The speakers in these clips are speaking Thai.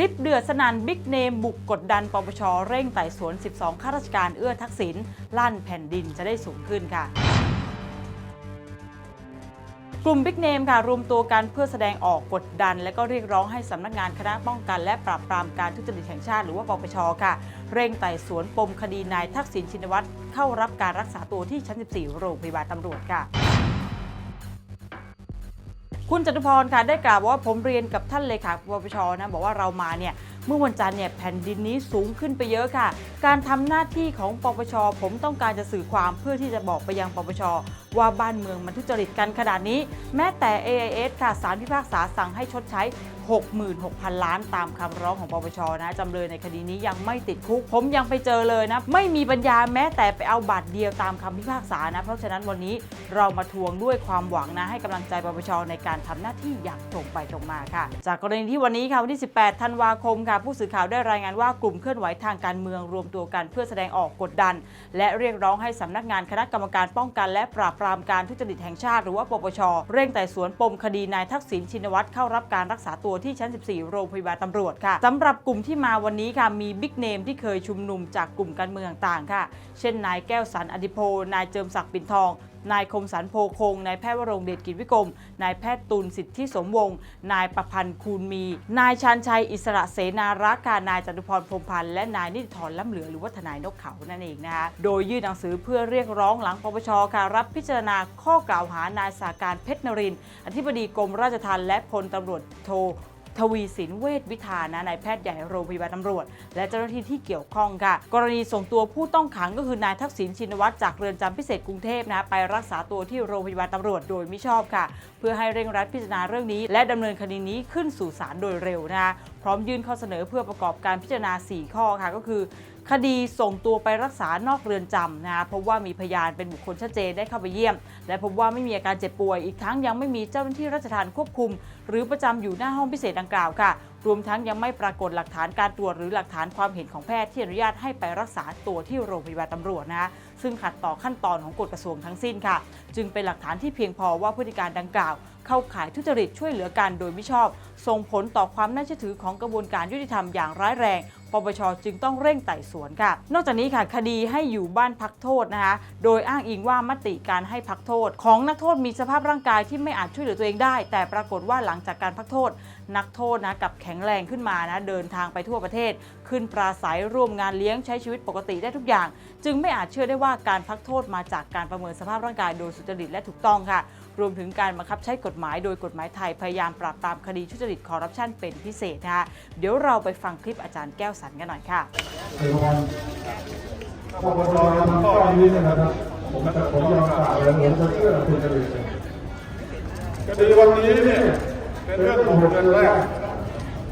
ลิปเดือดสนั่นบิ๊กเนม บุกกดดันปปชเร่งไต่สวน 12 ข้าราชการเอื้อทักษิณลั่นแผ่นดินจะได้สูงขึ้นค่ะ กลุ่มบิ๊กเนมค่ะรวมตัวกันเพื่อแสดงออกกดดัน และก็เรียกร้องให้สำนักงานคณะป้องกันและปราบปรามการทุจริตแห่งชาติหรือว่าปปชค่ะ เร่งไต่สวนปมคดีนายทักษิณชินวัตรเข้ารับการรักษาตัวที่ชั้น 14 โรงพยาบาลตำรวจค่ะ คุณจตุพรค่ะได้กล่าวว่าผมเรียนกับท่านเลขาปปชนะบอกว่าเรามาเนี่ยเมื่อวันจันทร์เนี่ยแผ่นดินนี้สูงขึ้นไปเยอะค่ะ การทำหน้าที่ของปปช ผมต้องการจะสื่อความเพื่อที่จะบอกไปยังปปช ว่าบ้านเมืองมันทุจริตกันขนาดนี้ แม้แต่ AIS ค่ะสารพิพากษาสั่งให้ชดใช้ 66,000 ล้านตามคำร้องของปปชนะจำเลยในคดีนี้ยังไม่ติดคุก ผมยังไปเจอเลยนะ ไม่มีปัญญาแม้แต่ไปเอาบัตรเดียวตามคำพิพากษานะ เพราะฉะนั้นวันนี้เรามาทวงด้วยความหวังนะ ให้กำลังใจปปชในการทำหน้าที่อย่างตรงไปตรงมาค่ะ จากกรณีที่วันนี้ค่ะวันที่ 18 ธันวาคมค่ะผู้สื่อข่าวได้รายงานว่ากลุ่มเคลื่อนไหวทางการเมืองรวมตัวกันเพื่อแสดงออกกดดัน และเรียกร้องให้สำนักงานคณะกรรมการป้องกัน และปราบปรามการทุจริตแห่งชาติหรือว่าปปชเร่งไต่สวนปมคดีนายทักษิณชินวัตรเข้ารับการรักษาตัวที่ชั้น 14 โรงพยาบาลตำรวจค่ะสำหรับกลุ่มที่มาวันนี้ค่ะมีบิ๊กเนมที่เคยชุมนุมจากกลุ่มการเมืองต่างๆค่ะ เช่นนายแก้วสันอดิโพนายเจิมศักดิ์ปิ่นทอง นายคมสันโพคง นายแพทย์วรงเดชกิจวิกรม นายแพทย์ตุลสิทธิสมวงศ์ นายประพันธ์คูณมี นายชาญชัยอิสระเสนารักษ์ค่ะนายจตุพรพรมพันธ์ และนายนิติธรล้ำเหลือหรือว่าทนายนกเขานั่นเองนะคะ โดยยื่นหนังสือเพื่อเรียกร้องหลังปปชค่ะรับพิจารณาข้อกล่าวหานายสาการเพชรนริน อธิบดีกรมราชทัณฑ์และพลตำรวจโท ทวีสินเวชวิธานะนายแพทย์ใหญ่โรงพยาบาลตำรวจ และเจ้าหน้าที่ที่เกี่ยวข้องค่ะ กรณีส่งตัวผู้ต้องขังก็คือนายทักษิณชินวัตรจากเรือนจำพิเศษกรุงเทพนะไปรักษาตัวที่โรงพยาบาลตำรวจโดยมิชอบค่ะ เพื่อให้เร่งรัดพิจารณาเรื่องนี้ และดำเนินคดีนี้ขึ้นสู่ศาลโดยเร็วนะคะพร้อมยื่นข้อเสนอเพื่อประกอบการพิจารณา 4 ข้อค่ะก็คือคดีส่งตัวไปรักษานอกเรือนจำนะคะพบว่ามีพยานเป็นบุคคลชัดเจนได้เข้าไปเยี่ยม และพบว่าไม่มีอาการเจ็บป่วยอีกทั้งยังไม่มีเจ้าหน้าที่ราชทัณฑ์ควบคุม หรือประจำอยู่หน้าห้องพิเศษดังกล่าวค่ะ รวมทั้งยังไม่ปรากฏหลักฐานการตรวจหรือหลักฐานความเห็นของแพทย์ที่อนุญาตให้ไปรักษาตัวที่โรงพยาบาลตำรวจนะคะซึ่งขัดต่อขั้นตอนของกฎกระทรวงทั้งสิ้นค่ะ จึงเป็นหลักฐานที่เพียงพอว่าพฤติการดังกล่าว เข้าข่ายทุจริตช่วยเหลือกันโดยมิชอบ ส่งผลต่อความน่าเชื่อถือของกระบวนการยุติธรรมอย่างร้ายแรง ปปชจึงต้องเร่งไต่สวนค่ะ นอกจากนี้ค่ะคดีให้อยู่บ้านพักโทษนะคะ โดยอ้างอิงว่ามติการให้พักโทษ ของนักโทษมีสภาพร่างกายที่ไม่อาจช่วยเหลือตัวเองได้ แต่ปรากฏว่าหลังจากการพักโทษ นักโทษนะกับแข็งแรงขึ้นมานะเดินทางไปทั่วประเทศ ขึ้นปราศัยร่วมงานเลี้ยงใช้ชีวิตปกติได้ทุกอย่าง จึงไม่อาจเชื่อได้ว่าการพักโทษมาจากการประเมินสภาพร่างกายโดยสุจริตและถูกต้องค่ะ รวมถึงการบังคับใช้กฎหมายโดยกฎหมายไทยพยายามปราบปรามคดีทุจริตคอร์รัปชันเป็นพิเศษนะคะเดี๋ยวเราไปฟังคลิปอาจารย์แก้วสันกันหน่อยค่ะในวันปปชทำข้อนี้นะครับผมจะผมยอมกล่าวเลยผมจะเชื่อคุณจริตคดีวันนี้เนี่ยเป็นเรื่องของเงินแรก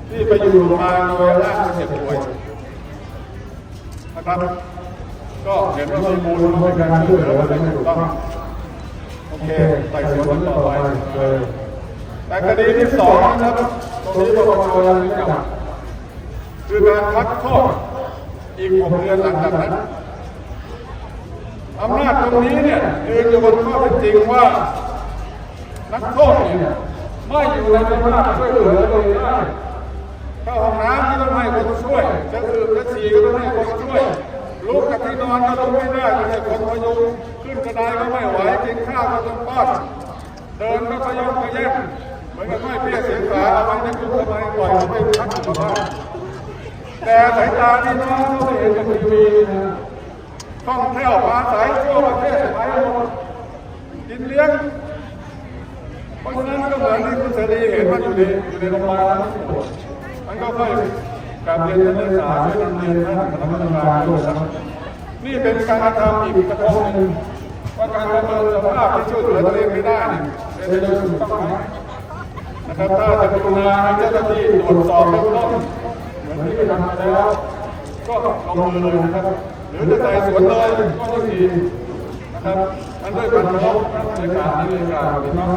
ที่ไปอยู่มาโดยอ้างเหตุป่วยนะครับ ก็เห็นว่ามีมูลในการช่วยเหลือและไม่ถูกต้อง เคไต่สวนต่อไปเลยแต่คดีที่สองนะครับตรงนี้ปปชยังไม่จับคือการพักโทษอีกหกเดือนหลังจากนั้นอำนาจตรงนี้เนี่ยยืนอยู่บนข้อเป็นจริงว่า นักโทษเนี่ยไม่อยู่ในสภาพช่วยเหลือตัวเองได้เข้าห้องน้ำก็ต้องให้คนช่วยจะดื่มจะฉี่ก็ต้องให้คนช่วยลุกจากที่นอนก็ต้องไม่ได้ต้องให้คนพยุง ขึ้นกระไดก็ไม่ไหวกินข้าวก็ต้องป้อนเดินก็ขยงขยันเหมือนกับไม่เปี้ยเสียงขาเอาไว้ในคุกทำไมปล่อยเขาไพักอยู่บ้านแต่สายตาที่น้องเขาเห็นกับทีวีท่องเที่ยวมาสายทั่วประเทศไปหมดกินเลี้ยงเพราะฉะนั้นก็เหมือนที่คุณเสรีเห็นว่าอยู่ในอยู่ในโรงพยาบาลมันก็ค่อยกาบเรียนท่านนักศึกษาช่วยนำเรียนท่านคณะกรรมการด้วยนะนี่เป็นการทำอีกกระทงหนึ่ง ว่าการประเมินสภาพที่ช่วยเหลือตัวเองไม่ได้เนี่ยเป็นเรื่องถูกต้องไหมนะครับถ้าจะกรุณาให้เจ้าหน้าที่ตรวจสอบเบื้องต้นเหมือนที่ทำมาแล้ว ก็ลงมือเลยนะครับ หรือจะไต่สวนเลยก็ไม่ดีนะครับอันด้วยการเคารพในการที่มีการเป็นน้อง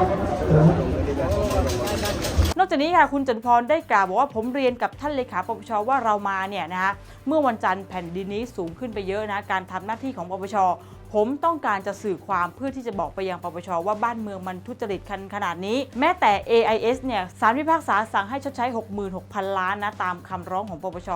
นอกจากนี้ค่ะคุณจตุพรได้กล่าวบอกว่าผมเรียนกับท่านเลขาปปชว่าเรามาเนี่ยนะคะเมื่อวันจันทร์แผ่นดินนี้สูงขึ้นไปเยอะนะการทำหน้าที่ของปปช ผมต้องการจะสื่อความเพื่อที่จะบอกไปยังปปชว่าบ้านเมืองมันทุจริตขนาดนี้ แม้แต่ AIS เนี่ยศาลพิพากษาสั่งให้ชดใช้ 66,000 ล้านนะตามคำร้องของปปช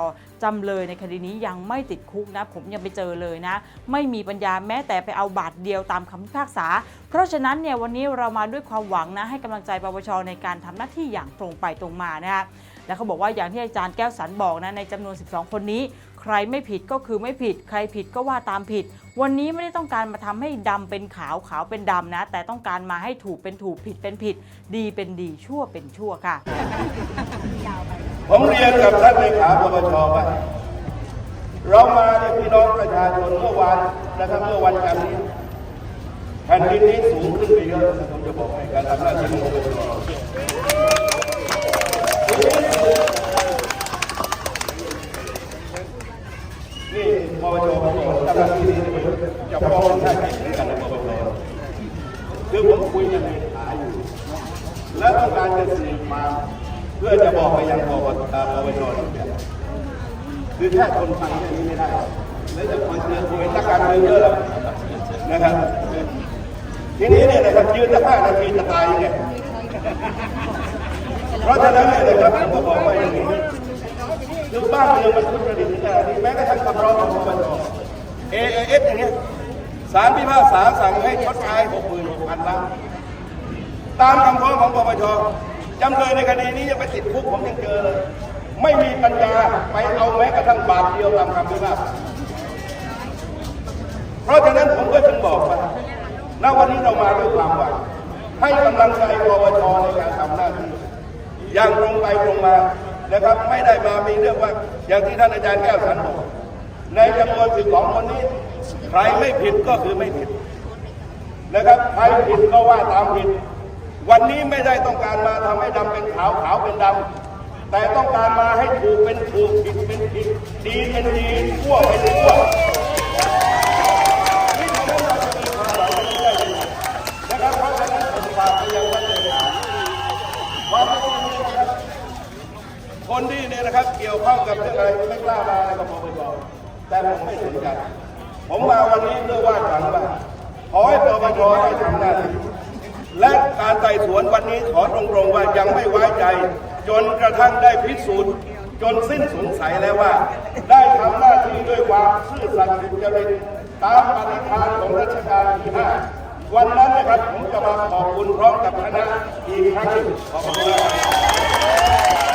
จำเลยในคดีนี้ยังไม่ติดคุกนะ ผมยังไปเจอเลยนะ ไม่มีปัญญาแม้แต่ไปเอาบาทเดียวตามคำพิพากษา เพราะฉะนั้นเนี่ยวันนี้เรามาด้วยความหวังนะให้กำลังใจปปชในการทำหน้าที่อย่างตรงไปตรงมานะคะ แล้วเขาบอกว่าอย่างที่อาจารย์แก้วสันบอกนะในจำนวน 12 คนนี้ ใครไม่ผิดก็คือไม่ผิด ใครผิดก็ว่าตามผิด วันนี้ไม่ได้ต้องการมาทำให้ดำเป็นขาวขาวเป็นดำนะ แต่ต้องการมาให้ถูกเป็นถูกผิดเป็นผิด ดีเป็นดีชั่วเป็นชั่วค่ะผมเรียนกับท่านเลขาปปชว่าเรามาเนี่ยพี่น้องประชาชนเมื่อวานนะครับเมื่อวันจันทร์นี้แผ่นดินนี้สูงขึ้นไปเยอะผมจะบอกให้การทำหน้าที่ของปปช นี่ปปชผมบอกเจ้าหน้าที่นี่จะฟ้องท่านเหมือนกันนะปปชคือผมคุยกับเลขาอยู่และต้องการจะสื่อมาเพื่อจะบอกไปยังปปชปปชนคือแค่คนฟังแค่นี้ไม่ได้ แล้วจะมาเจอคุยนักการเมืองเยอะแล้วนะครับทีนี้เนี่ยนะครับยืนจะห้านาทีจะตายเนี่ยเพราะฉะนั้นเนี่ยนะครับผมบอกไว้อย่างนี้ คือบ้านเมืองมันทุจริตขนาดนี้แม้กระทั่งคำร้องของปปชเอเอสอย่างเงี้ยศาลพิพากษาสั่งให้ชดใช้หกหมื่นหกพันล้านตามคำฟ้องของปปชจำเลยในคดีนี้ยังไปติดคุกผมยังเจอเลยไม่มีปัญญาไปเอาแม้กระทั่งบาทเดียวตามคำพิพากษาเพราะฉะนั้นผมก็จึงบอกว่าณวันนี้เรามาด้วยความหวังให้กำลังใจปปชในการทำหน้าที่อย่างตรงไปตรงมา นะครับ ไม่ได้มามีเรื่องว่าอย่างที่ท่านอาจารย์แก้วสันบอกในจำนวนสิบสองคนนี้ ใครไม่ผิดก็คือไม่ผิดนะครับใครผิดก็ว่าตามผิด วันนี้ไม่ได้ต้องการมาทำให้ดำเป็นขาวขาวเป็นดำแต่ต้องการมาให้ถูกเป็นถูกผิดเป็นผิดดีเป็นดีชั่วเป็นชั่วนี่ทำให้เราจะมีความหวังในเรื่องนี้นะครับเพราะฉะนั้นผมฝากไปยังท่านเลยนะความเป็นจริงเนี่ยนะครับคนที่เนะครับเกี่ยวข้องกับเรื่องอะไรไม่กล้ามาอะไรกับผมไปบอกแต่ผมไม่สนใจผมมาวันนี้เพื่อว่าหลังว่าขอให้ปปชได้ทำหน้าที่และการไต่สวนวันนี้ขอตรงๆว่ายังไม่ไว้ใจ จนกระทั่งได้พิสูจน์จนสิ้นสงสัยแล้วว่า ได้ทำหน้าที่ด้วยความซื่อสัตย์สุจริตตามปฏิทานของรัชกาลที่ห้าวันนั้นนะครับผมจะมาขอบคุณพร้อมกับคณะอีกครั้งหนึ่งขอบคุณ